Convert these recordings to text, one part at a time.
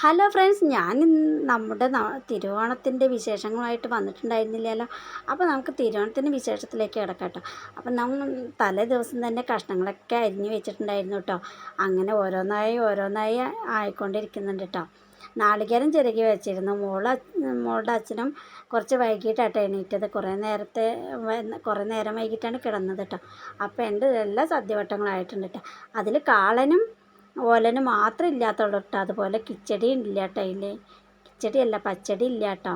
Hello friends ഞാൻ നമ്മുടെ തിരുവോണത്തിന്റെ വിശേഷങ്ങളുമായിട്ട് വന്നിട്ടുണ്ടായിരുന്നില്ലല്ലോ. അപ്പോൾ നമുക്ക് തിരുവോണത്തിന്റെ വിശേഷത്തിലേക്ക് കിടക്കാം അപ്പം നമ്മൾ തലേ ദിവസം തന്നെ കഷ്ണങ്ങളൊക്കെ അരിഞ്ഞു വെച്ചിട്ടുണ്ടായിരുന്നു കേട്ടോ. അങ്ങനെ ഓരോന്നായി ഓരോന്നായി ആയിക്കൊണ്ടിരിക്കുന്നുണ്ട് കേട്ടോ. നാളികേരം ചിരകി വെച്ചിരുന്നു. മോള മോളുടെ അച്ഛനും കുറച്ച് വൈകിട്ടാട്ടോ എണീറ്റത്. കുറേ നേരത്തെ കുറേ നേരം വൈകിട്ടാണ് കിടന്നത് കേട്ടോ. അപ്പോൾ എന്റെ എല്ലാ സദ്യവട്ടങ്ങളായിട്ടുണ്ട് കേട്ടോ. അതിൽ കാളനും ഓലന് മാത്രം ഇല്ലാത്തുള്ളൂ കേട്ടോ അതുപോലെ കിച്ചടി ഇല്ല കേട്ടോ അതിൽ കിച്ചടിയല്ല പച്ചടി ഇല്ല കേട്ടോ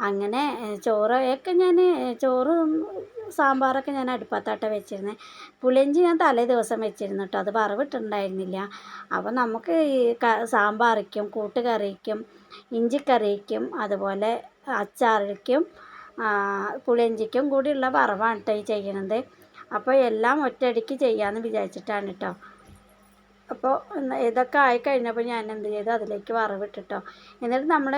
അങ്ങനെ ചോറൊക്കെ ഞാൻ ചോറും സാമ്പാറൊക്കെ ഞാൻ അടുപ്പത്താട്ട വെച്ചിരുന്നത് പുളിയഞ്ചി ഞാൻ തലേ ദിവസം വെച്ചിരുന്നു കേട്ടോ അത് വറവിട്ടുണ്ടായിരുന്നില്ല അപ്പോൾ നമുക്ക് ഈ ക സാമ്പാറിക്കും കൂട്ടുകറിക്കും ഇഞ്ചിക്കറിക്കും അതുപോലെ അച്ചാറിക്കും പുളിയഞ്ചിക്കും കൂടിയുള്ള വറവാണ് കേട്ടോ ഈ ചെയ്യണത്. അപ്പോൾ എല്ലാം ഒറ്റയടിക്ക് ചെയ്യാമെന്ന് വിചാരിച്ചിട്ടാണ് കേട്ടോ അപ്പോൾ ഇതൊക്കെ ആയിക്കഴിഞ്ഞപ്പോൾ ഞാൻ എന്ത് ചെയ്തു? അതിലേക്ക് വറവിട്ടിട്ടോ എന്നിട്ട് നമ്മൾ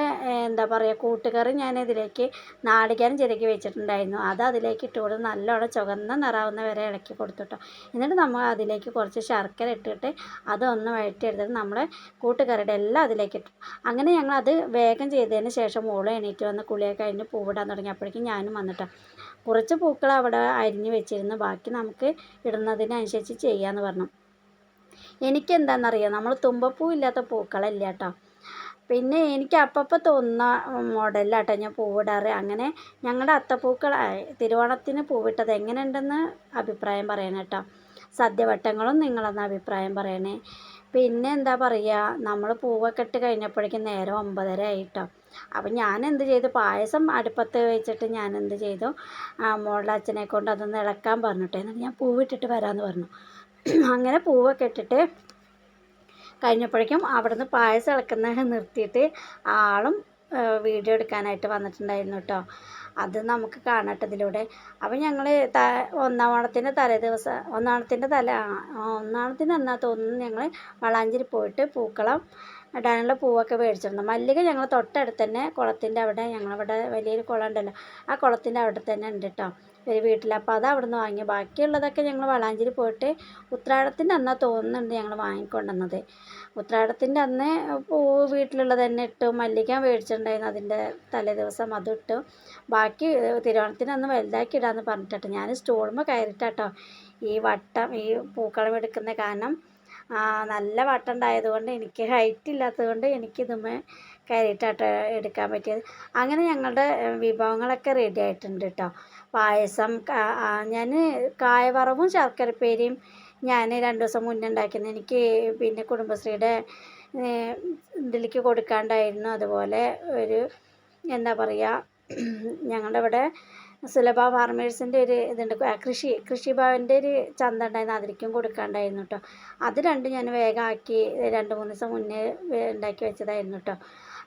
എന്താ പറയുക കൂട്ടുകറി ഞാൻ ഇതിലേക്ക് നാളികേരം ചിരക്കി വെച്ചിട്ടുണ്ടായിരുന്നു. അത് അതിലേക്ക് ഇട്ട് കൊടുത്ത് നല്ലോണം ചുവന്ന നിറാവുന്ന വരെ ഇളക്കി കൊടുത്തിട്ടോ. എന്നിട്ട് നമ്മൾ അതിലേക്ക് കുറച്ച് ശർക്കര ഇട്ടിട്ട് അതൊന്ന് വഴറ്റിയെടുത്തിട്ട് നമ്മൾ കൂട്ടുകറിയുടെ എല്ലാം അതിലേക്ക് ഇട്ടു. അങ്ങനെ ഞങ്ങൾ അത് വേഗം ചെയ്തതിന് ശേഷം മോൾ എണീറ്റ് വന്ന് കുളിയൊക്കെ കഴിഞ്ഞ് പൂവിടാൻ തുടങ്ങിയപ്പോഴേക്കും ഞാനും വന്നിട്ടോ. കുറച്ച് പൂക്കൾ അവിടെ അരിഞ്ഞ് വെച്ചിരുന്നു. ബാക്കി നമുക്ക് ഇടുന്നതിനനുസരിച്ച് ചെയ്യാമെന്ന് പറഞ്ഞു. എനിക്കെന്താണെന്നറിയാം നമ്മൾ തുമ്പപ്പൂ ഇല്ലാത്ത പൂക്കളല്ല കേട്ടോ പിന്നെ എനിക്ക് അപ്പപ്പോൾ തോന്നുന്ന മോഡലിലാട്ടോ ഞാൻ പൂവിടാറ്. അങ്ങനെ ഞങ്ങളുടെ അത്തപ്പൂക്കൾ തിരുവോണത്തിന് പൂവിട്ടത് എങ്ങനെയുണ്ടെന്ന് അഭിപ്രായം പറയണം കേട്ടോ സദ്യവട്ടങ്ങളും നിങ്ങളെന്ന അഭിപ്രായം പറയണേ? പിന്നെ എന്താ പറയുക നമ്മൾ പൂവൊക്കെ ഇട്ട് കഴിഞ്ഞപ്പോഴേക്കും നേരം ഒമ്പതര ആയിട്ടോ. അപ്പം ഞാൻ എന്ത് ചെയ്തു? പായസം അടുപ്പത്ത് വെച്ചിട്ട് ഞാൻ എന്ത് ചെയ്തു മോളുടെ അച്ഛനെ കൊണ്ട് അതൊന്ന് ഇളക്കാൻ പറഞ്ഞിട്ടേ ഞാൻ പൂവിട്ടിട്ട് വരാമെന്ന് പറഞ്ഞു. അങ്ങനെ പൂവൊക്കെ ഇട്ടിട്ട് കഴിഞ്ഞപ്പോഴേക്കും അവിടുന്ന് പായസം ഇളക്കുന്ന നിർത്തിയിട്ട് ആളും വീഡിയോ എടുക്കാനായിട്ട് വന്നിട്ടുണ്ടായിരുന്നു കേട്ടോ അത് നമുക്ക് കാണട്ടതിലൂടെ അപ്പം ഞങ്ങൾ ത ഒന്നാം ഓണത്തിന്റെ തലേ ദിവസം ഒന്നാണത്തിന്റെ തല ഒന്നാമത്തിന്റെ എന്നാ തോന്നുന്നു ഞങ്ങൾ വളാഞ്ചേരി പോയിട്ട് പൂക്കളം ഇടാനുള്ള പൂവൊക്കെ മേടിച്ചിട്ടുണ്ട്. മല്ലിക ഞങ്ങൾ തൊട്ടടുത്ത് തന്നെ കുളത്തിന്റെ അവിടെ ഞങ്ങളവിടെ വലിയൊരു കുളം ഉണ്ടല്ലോ ആ കുളത്തിന്റെ അവിടെ തന്നെ ഉണ്ട് കേട്ടോ ഒരു വീട്ടിൽ അപ്പോൾ അത് അവിടെ നിന്ന് വാങ്ങി. ബാക്കിയുള്ളതൊക്കെ ഞങ്ങൾ വളാഞ്ചേരി പോയിട്ട് ഉത്രാടത്തിന്റെ അന്നാ തോന്നുന്നുണ്ട് ഞങ്ങൾ വാങ്ങിക്കൊണ്ടുവന്നത്. ഉത്രാടത്തിന്റെ അന്ന് പൂ വീട്ടിലുള്ളത് തന്നെ ഇട്ടു. മല്ലിക മേടിച്ചിട്ടുണ്ടായിരുന്നു അതിന്റെ തലേ ദിവസം അതും ഇട്ടു. ബാക്കി തിരുവോണത്തിന്റെ അന്ന് വലുതാക്കി ഇടാമെന്ന് പറഞ്ഞിട്ടോ ഞാൻ സ്റ്റോളുമ്പോൾ കയറിയിട്ടാട്ടോ ഈ വട്ടം ഈ പൂക്കളം എടുക്കുന്ന കാരണം നല്ല വട്ടം ഉണ്ടായതുകൊണ്ട് എനിക്ക് ഹൈറ്റ് ഇല്ലാത്തതുകൊണ്ട് എനിക്ക് ഇതുമേ കയറിയിട്ടാട്ടോ എടുക്കാൻ പറ്റിയത്. അങ്ങനെ ഞങ്ങളുടെ വിഭവങ്ങളൊക്കെ റെഡി ആയിട്ടുണ്ട് കേട്ടോ പായസം ഞാൻ കായവറവും ശർക്കരപ്പേരിയും ഞാൻ രണ്ട് ദിവസം മുന്നേ ഉണ്ടാക്കിയത് എനിക്ക് പിന്നെ കുടുംബശ്രീയുടെ ഇതിലേക്ക് കൊടുക്കാണ്ടായിരുന്നു. അതുപോലെ ഒരു എന്താ പറയുക ഞങ്ങളുടെ ഇവിടെ സുലഭ ഫാർമേഴ്സിന്റെ ഒരു ഇതുണ്ട്. കൃഷി കൃഷിഭവന്റെ ഒരു ചന്ത ഉണ്ടായിരുന്നു. അതിലേക്കും കൊടുക്കാണ്ടായിരുന്നു കേട്ടോ അത് രണ്ടും ഞാൻ വേഗം ആക്കി രണ്ട് മൂന്ന് ദിവസം മുന്നേ ഉണ്ടാക്കി വെച്ചതായിരുന്നു കേട്ടോ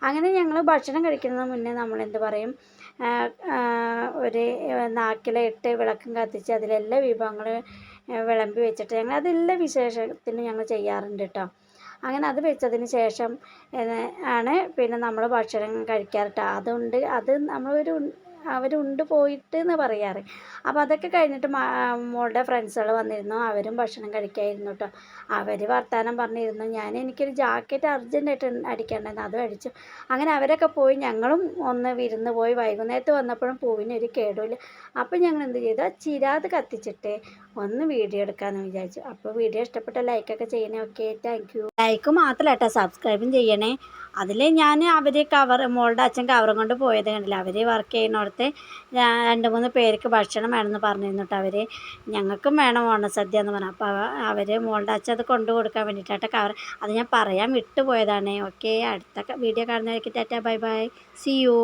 അങ്ങനെ ഞങ്ങൾ ഭക്ഷണം കഴിക്കുന്നതിന് മുന്നേ നമ്മൾ എന്ത് പറയും? ഒരു നാക്കിലിട്ട് വിളക്കും കത്തിച്ച് അതിലെല്ലാ വിഭവങ്ങൾ വിളമ്പി വെച്ചിട്ട് ഞങ്ങൾ അതെല്ലാ വിശേഷത്തിനും ഞങ്ങൾ ചെയ്യാറുണ്ട് കേട്ടോ അങ്ങനെ അത് വെച്ചതിന് ശേഷം ആണ് പിന്നെ നമ്മൾ ഭക്ഷണം കഴിക്കാറ് കേട്ടോ അതുണ്ട് അത് നമ്മളൊരു അവരുണ്ട് പോയിട്ട് എന്ന് പറയാറ്. അപ്പോൾ അതൊക്കെ കഴിഞ്ഞിട്ട് മോളുടെ ഫ്രണ്ട്സുകൾ വന്നിരുന്നു. അവരും ഭക്ഷണം കഴിക്കായിരുന്നു കേട്ടോ അവർ വർത്തമാനം പറഞ്ഞിരുന്നു. ഞാൻ എനിക്കൊരു ജാക്കറ്റ് അർജന്റായിട്ട് അടിക്കേണ്ടായിരുന്നു. അതും അടിച്ചു. അങ്ങനെ അവരൊക്കെ പോയി. ഞങ്ങളും ഒന്ന് വിരുന്ന് പോയി. വൈകുന്നേരത്ത് വന്നപ്പോഴും പൂവിനൊരു കേടുമില്ല അപ്പോൾ ഞങ്ങൾ എന്ത് ചെയ്തു ചിരാത് കത്തിച്ചിട്ട് ഒന്ന് വീഡിയോ എടുക്കാമെന്ന് വിചാരിച്ചു. അപ്പോൾ വീഡിയോ ഇഷ്ടപ്പെട്ട ലൈക്ക് ഒക്കെ ചെയ്യണേ. ഓക്കെ താങ്ക് യു ലൈക്ക് മാത്രമല്ല കേട്ടോ സബ്സ്ക്രൈബും ചെയ്യണേ. അതിൽ ഞാൻ അവർ കവർ മോളുടെ അച്ഛൻ കവറും കൊണ്ട് പോയത് കണ്ടില്ല? അവർ വർക്ക് ചെയ്യുന്നിടത്ത് രണ്ട് മൂന്ന് പേർക്ക് ഭക്ഷണം വേണമെന്ന് പറഞ്ഞിരുന്നു കേട്ടോ അവർ ഞങ്ങൾക്കും വേണം ഓണസദ്യ എന്ന് പറഞ്ഞു. അപ്പോൾ അവർ മോളുടെ അച്ഛൻ അത് കൊണ്ടു കൊടുക്കാൻ വേണ്ടിയിട്ടാണ് കവർ അത് ഞാൻ പറയാൻ വിട്ടുപോയതാണ്. ഓക്കെ അടുത്ത വീഡിയോ കാണുന്നവർക്ക് tata bye bye see you